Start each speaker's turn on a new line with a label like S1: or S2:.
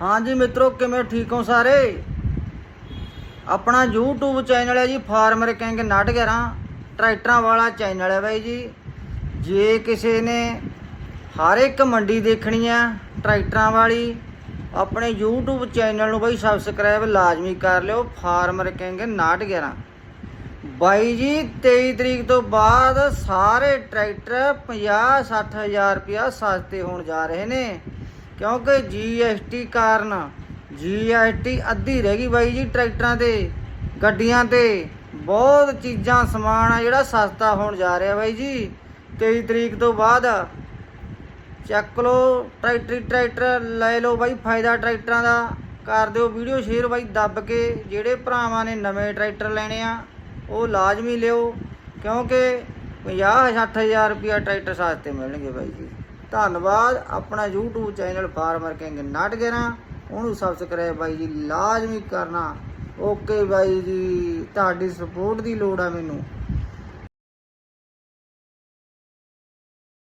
S1: ਹਾਂਜੀ ਮਿੱਤਰੋ, ਕਿਵੇਂ ਠੀਕ ਹੋ ਸਾਰੇ? ਆਪਣਾ YouTube ਚੈਨਲ ਹੈ ਜੀ ਫਾਰਮਰ ਕਿੰਗ 911 ਟਰੈਕਟਰਾਂ ਵਾਲਾ ਚੈਨਲ ਹੈ ਬਾਈ ਜੀ। ਜੇ ਕਿਸੇ ਨੇ ਹਰ ਇੱਕ ਮੰਡੀ ਦੇਖਣੀ ਆ ਟਰੈਕਟਰਾਂ ਵਾਲੀ, ਆਪਣੇ YouTube ਚੈਨਲ ਨੂੰ ਬਾਈ ਸਬਸਕ੍ਰਾਈਬ ਲਾਜ਼ਮੀ ਕਰ ਲਿਓ ਫਾਰਮਰ ਕਿੰਗ 911 ਬਾਈ ਜੀ 23 ਤਰੀਕ ਤੋਂ ਬਾਅਦ ਸਾਰੇ ਟਰੈਕਟਰ 50 60 ਹਜ਼ਾਰ ਰੁਪਇਆ ਸਸਤੇ ਹੋਣ ਜਾ ਰਹੇ ਨੇ। ਕਿਉਂਕਿ GST ਕਾਰਨ GST ਅੱਧੀ ਰਹਿ ਗਈ ਬਾਈ ਜੀ ਟਰੈਕਟਰਾਂ ਤੇ, ਗੱਡੀਆਂ ਤੇ। ਬਹੁਤ ਚੀਜ਼ਾਂ, ਸਮਾਨ ਆ ਜਿਹੜਾ ਸਸਤਾ ਹੋਣ ਜਾ ਰਿਹਾ ਬਾਈ ਜੀ। 23 ਤਰੀਕ ਤੋਂ ਬਾਅਦ ਚੱਕ ਲਓ ਟਰੈਕਟਰੀ, ਟਰੈਕਟਰ ਲੈ ਲਓ ਬਾਈ, ਫਾਇਦਾ ਟਰੈਕਟਰਾਂ ਦਾ। ਕਰ ਦਿਓ ਵੀਡੀਓ ਸ਼ੇਅਰ ਬਾਈ, ਦੱਬ ਕੇ ਜਿਹੜੇ ਭਰਾਵਾਂ ਨੇ ਨਵੇਂ ਟਰੈਕਟਰ ਲੈਣੇ ਆ, ਉਹ ਲਾਜ਼ਮੀ ਲਿਓ। ਕਿਉਂਕਿ 50 60000 ਰੁਪਿਆ ਟਰੈਕਟਰ ਸਸਤੇ ਮਿਲਣਗੇ ਬਾਈ ਜੀ। ਧੰਨਵਾਦ। ਆਪਣਾ YouTube ਚੈਨਲ ਫਾਰਮਰ ਕਿੰਗ ਨਟ ਗੇਰਾ। ਉਹਨੂੰ ਸਬਸਕ੍ਰਾਈਬ ਬਾਈ ਜੀ ਲਾਜ਼ਮੀ ਕਰਨਾ। ਓਕੇ ਬਾਈ ਜੀ। ਤੁਹਾਡੀ ਸਪੋਰਟ ਦੀ ਲੋੜ ਆ ਮੈਨੂੰ।